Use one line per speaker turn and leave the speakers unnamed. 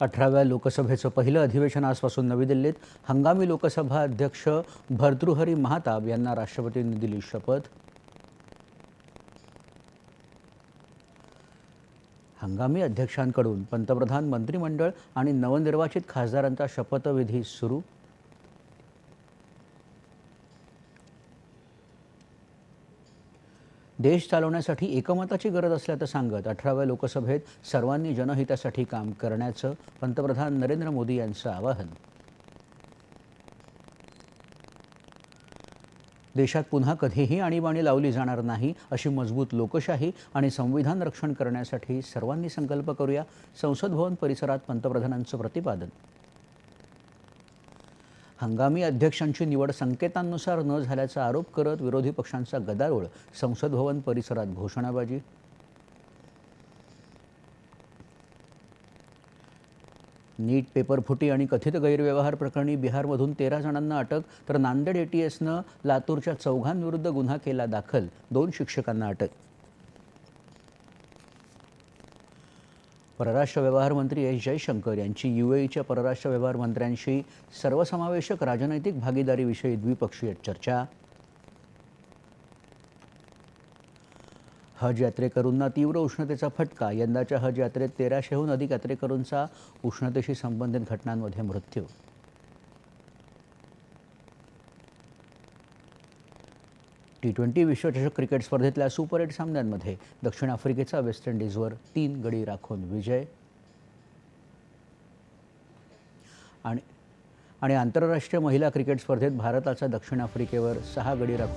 अठराव्या लोकसभेचं पहिलं अधिवेशन आजपासून नवी दिल्लीत. हंगामी लोकसभा अध्यक्ष भर्तृहरी महाताब यांना राष्ट्रपतींनी दिली शपथ. हंगामी अध्यक्षांकडून पंतप्रधान मंत्रिमंडळ आणि नवनिर्वाचित खासदारांचा शपथविधी सुरू. देश चालवण्यासाठी एकमताची गरज असल्याचं सांगत अठराव्या लोकसभेत सर्वांनी जनहितासाठी काम करण्याचं पंतप्रधान नरेंद्र मोदी यांचं आवाहन. देशात पुन्हा कधीही आणीबाणी लावली जाणार नाही अशी मजबूत लोकशाही आणि संविधान रक्षण करण्यासाठी सर्वांनी संकल्प करूया संसद भवन परिसरात पंतप्रधानांचं प्रतिपादन. हंगामी अध्यक्षांची निवड संकेतांनुसार न झाल्याचा आरोप करत विरोधी पक्षांचा गदारोळ. संसद भवन परिसरात घोषणाबाजी. नीट पेपरफुटी आणि कथित गैरव्यवहार प्रकरणी बिहारमधून तेरा जणांना अटक तर नांदेड एटीएसनं लातूरच्या चौघांविरुद्ध गुन्हा केला दाखल. दोन शिक्षकांना अटक. परराष्ट्र व्यवहार मंत्री एस जयशंकर यांची युएईच्या परराष्ट्र व्यवहार मंत्र्यांशी सर्वसमावेशक राजनैतिक भागीदारीविषयी द्विपक्षीय चर्चा. हज यात्रेकरूंना तीव्र उष्णतेचा फटका. यंदाच्या हज यात्रेत तेराशेहून अधिक यात्रेकरूंचा उष्णतेशी संबंधित घटनांमध्ये मृत्यू टी ट्वेंटी विश्वचषक क्रिकेट स्पर्धेतल्या सुपर एट सामन्यांमध्ये दक्षिण आफ्रिकेचा वेस्ट इंडिजवर तीन गडी राखून विजय. आणि आणि आंतरराष्ट्रीय महिला क्रिकेट स्पर्धेत भारताचा दक्षिण आफ्रिकेवर सहा गडी राखून